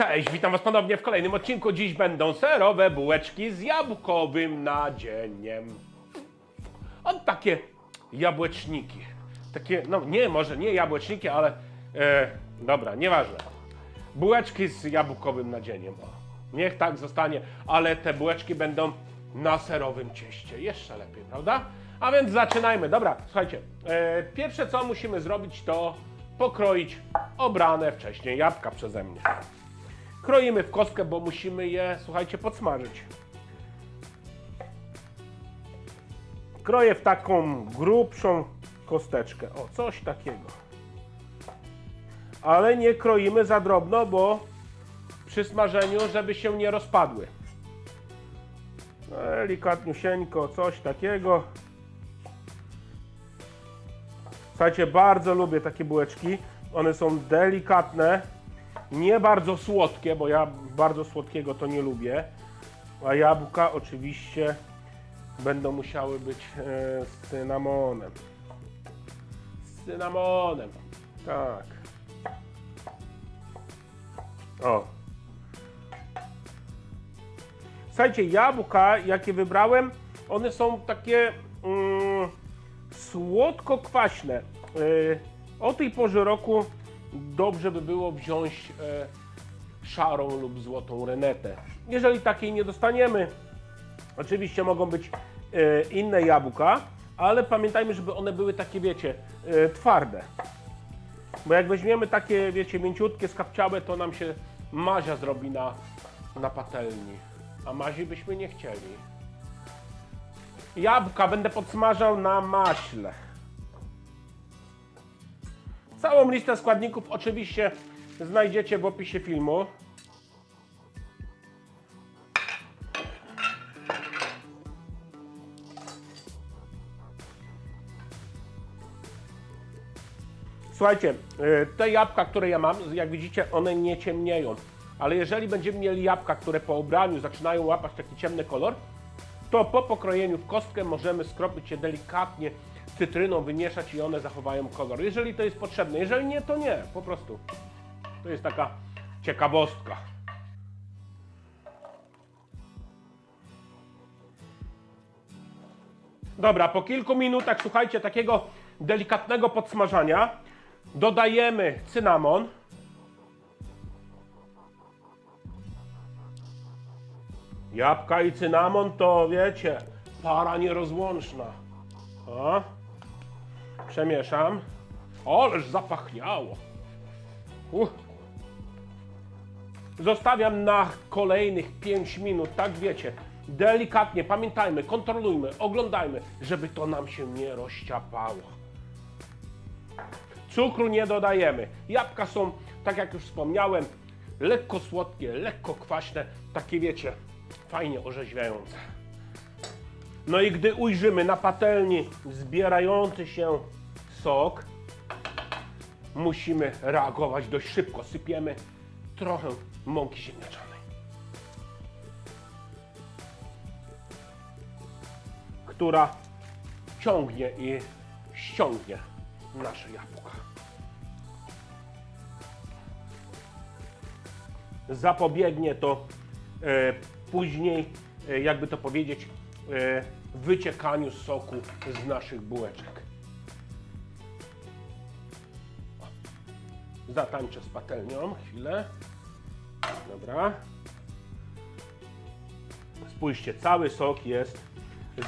Cześć, witam Was ponownie w kolejnym odcinku. Dziś będą serowe bułeczki z jabłkowym nadzieniem. O takie jabłeczniki. Takie, no nie, może nie jabłeczniki, ale e, dobra, nieważne. Bułeczki z jabłkowym nadzieniem. O, niech tak zostanie, ale te bułeczki będą na serowym cieście. Jeszcze lepiej, prawda? A więc zaczynajmy. Dobra, słuchajcie. E, pierwsze co musimy zrobić to pokroić obrane wcześniej jabłka przeze mnie. Kroimy w kostkę, bo musimy je, słuchajcie, podsmażyć. Kroję w taką grubszą kosteczkę. O, coś takiego. Ale nie kroimy za drobno, bo przy smażeniu, żeby się nie rozpadły. Delikatniusieńko, coś takiego. Słuchajcie, bardzo lubię takie bułeczki. One są delikatne, nie bardzo słodkie, bo ja bardzo słodkiego to nie lubię. A jabłka oczywiście będą musiały być e, z cynamonem. Z cynamonem. Tak. O. Słuchajcie, jabłka, jakie wybrałem, one są takie mm, słodko-kwaśne. Yy, o tej porze roku dobrze by było wziąć e, szarą lub złotą renetę. Jeżeli takiej nie dostaniemy, oczywiście mogą być e, inne jabłka, ale pamiętajmy, żeby one były takie, wiecie, e, twarde. Bo jak weźmiemy takie, wiecie, mięciutkie, skapciałe, to nam się mazia zrobi na, na patelni. A mazi byśmy nie chcieli. Jabłka będę podsmażał na maśle. Całą listę składników oczywiście znajdziecie w opisie filmu. Słuchajcie, y, te jabłka, które ja mam, jak widzicie, one nie ciemnieją. Ale jeżeli będziemy mieli jabłka, które po ubraniu zaczynają łapać taki ciemny kolor, to po pokrojeniu w kostkę możemy skropić je delikatnie cytryną, wymieszać i one zachowają kolor. Jeżeli to jest potrzebne, jeżeli nie, to nie, po prostu. To jest taka ciekawostka. Dobra, po kilku minutach, słuchajcie, takiego delikatnego podsmażania dodajemy cynamon. Jabłka i cynamon to wiecie, para nierozłączna. O. Przemieszam. Ależ zapachniało. Zostawiam na kolejnych 5 minut, tak wiecie. Delikatnie, pamiętajmy, kontrolujmy, oglądajmy, żeby to nam się nie rozciapało. Cukru nie dodajemy. Jabłka są, tak jak już wspomniałem, lekko słodkie, lekko kwaśne, takie wiecie, fajnie orzeźwiające. No i gdy ujrzymy na patelni zbierający się sok, musimy reagować dość szybko. Sypiemy trochę mąki ziemniaczanej. Która ciągnie i ściągnie nasze jabłka. Zapobiegnie to e, później, e, jakby to powiedzieć, e, wyciekaniu soku z naszych bułeczek. Zatańczę z patelnią chwilę. Dobra. Spójrzcie, cały sok jest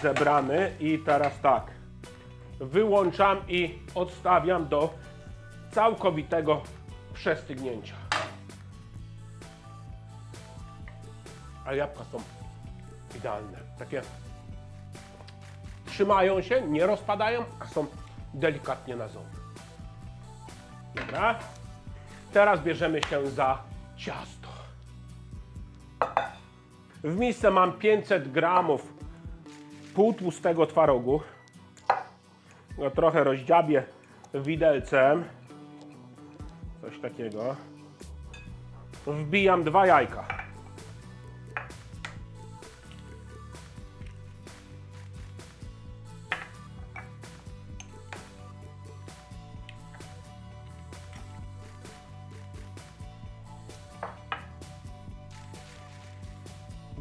zebrany i teraz tak. Wyłączam i odstawiam do całkowitego przestygnięcia. A jabłka są idealne. Takie trzymają się, nie rozpadają, a są delikatnie na ząb. Dobra. Teraz bierzemy się za ciasto. W misce mam 500 gramów półtłustego twarogu. Go trochę rozdziabię widelcem. Coś takiego. Wbijam dwa jajka.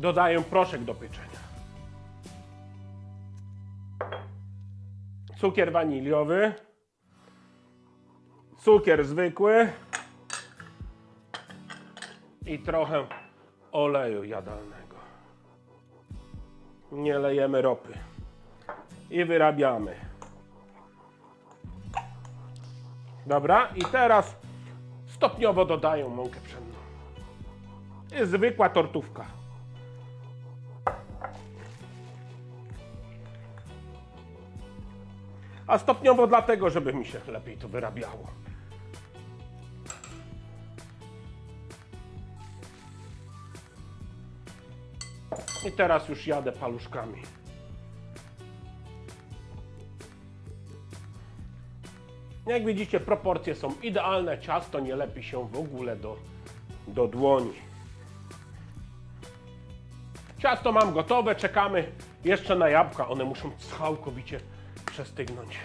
Dodaję proszek do pieczenia. Cukier waniliowy. Cukier zwykły. I trochę oleju jadalnego. Nie lejemy ropy. I wyrabiamy. Dobra, i teraz stopniowo dodaję mąkę pszenną. Zwykła tortówka. A stopniowo dlatego, żeby mi się lepiej to wyrabiało. I teraz już jadę paluszkami. Jak widzicie, proporcje są idealne. Ciasto nie lepi się w ogóle do, do dłoni. Ciasto mam gotowe, czekamy jeszcze na jabłka. One muszą całkowicie przestygnąć.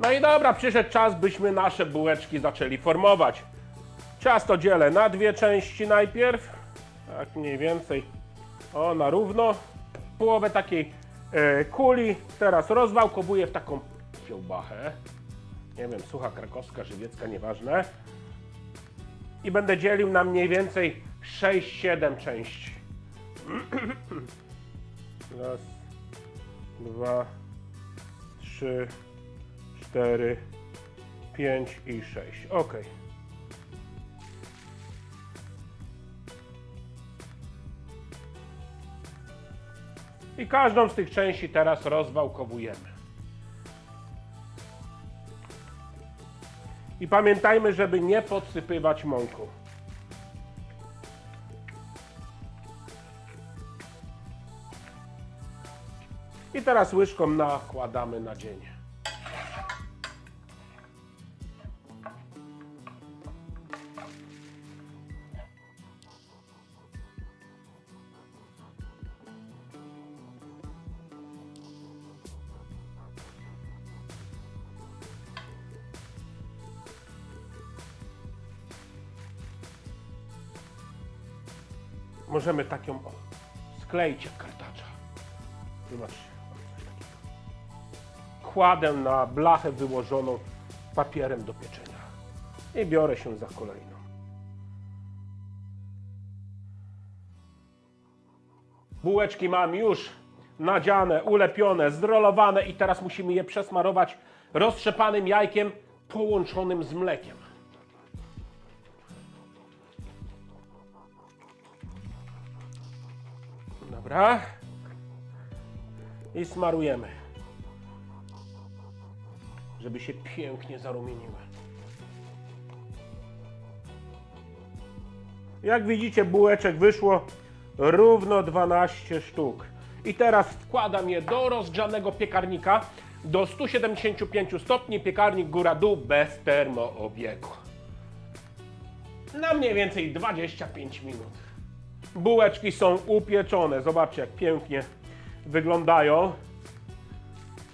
No i dobra, przyszedł czas, byśmy nasze bułeczki zaczęli formować. Ciasto dzielę na dwie części najpierw. Tak mniej więcej. O, na równo. Połowę takiej e, kuli. Teraz rozwałkowuję w taką kiełbachę. Nie wiem, sucha krakowska, żywiecka, nieważne. I będę dzielił na mniej więcej 6-7 części. Raz, dwa, trzy, cztery, pięć i sześć. Ok. I każdą z tych części teraz rozwałkowujemy. I pamiętajmy, żeby nie podsypywać mąką. I teraz łyżką nakładamy nadzienie. Możemy taką o, skleić jak kartacza. Zobaczcie. Kładę na blachę wyłożoną papierem do pieczenia. I biorę się za kolejną. Bułeczki mam już nadziane, ulepione, zrolowane i teraz musimy je przesmarować roztrzepanym jajkiem połączonym z mlekiem. Dobra. I smarujemy. Żeby się pięknie zarumieniły. Jak widzicie, bułeczek wyszło równo 12 sztuk. I teraz wkładam je do rozgrzanego piekarnika do 175 stopni, piekarnik góra-dół bez termoobiegu. Na mniej więcej 25 minut. Bułeczki są upieczone. Zobaczcie, jak pięknie wyglądają.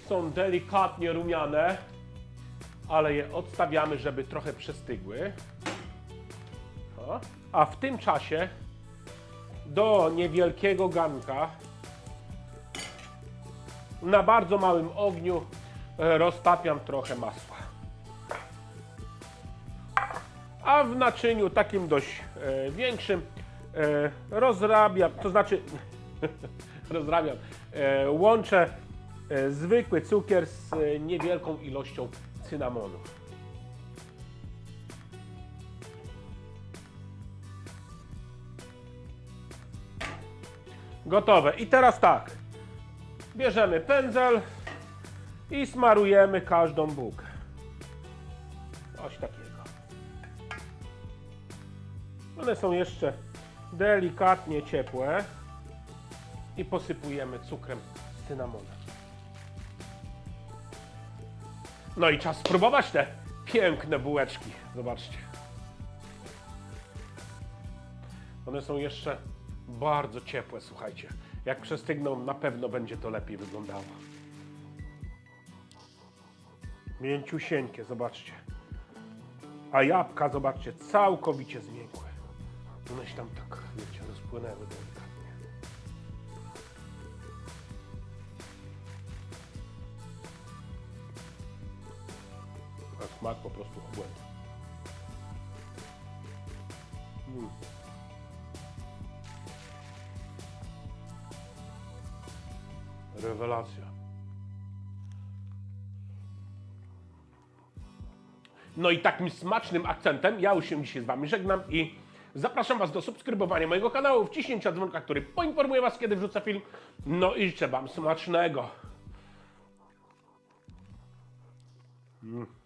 Są delikatnie rumiane, ale je odstawiamy, żeby trochę przestygły. A w tym czasie do niewielkiego garnka na bardzo małym ogniu e, roztapiam trochę masła. A w naczyniu takim dość e, większym e, rozrabiam, to znaczy rozrabiam, łączę zwykły cukier z niewielką ilością cynamonu. Gotowe. I teraz tak. Bierzemy pędzel i smarujemy każdą bułkę. Coś takiego. One są jeszcze delikatnie ciepłe i posypujemy cukrem cynamonem. No i czas spróbować te piękne bułeczki. Zobaczcie. One są jeszcze bardzo ciepłe, słuchajcie. Jak przestygną, na pewno będzie to lepiej wyglądało. Mięciusieńkie, zobaczcie. A jabłka, zobaczcie, całkowicie zmiękłe. One się tam tak, wiecie, rozpłynęły delikatnie. Smak po prostu obłęd. Mm. Rewelacja. No i takim smacznym akcentem ja już się dzisiaj z Wami żegnam i zapraszam Was do subskrybowania mojego kanału, wciśnięcia dzwonka, który poinformuje Was, kiedy wrzucę film. No i życzę Wam smacznego. Mm.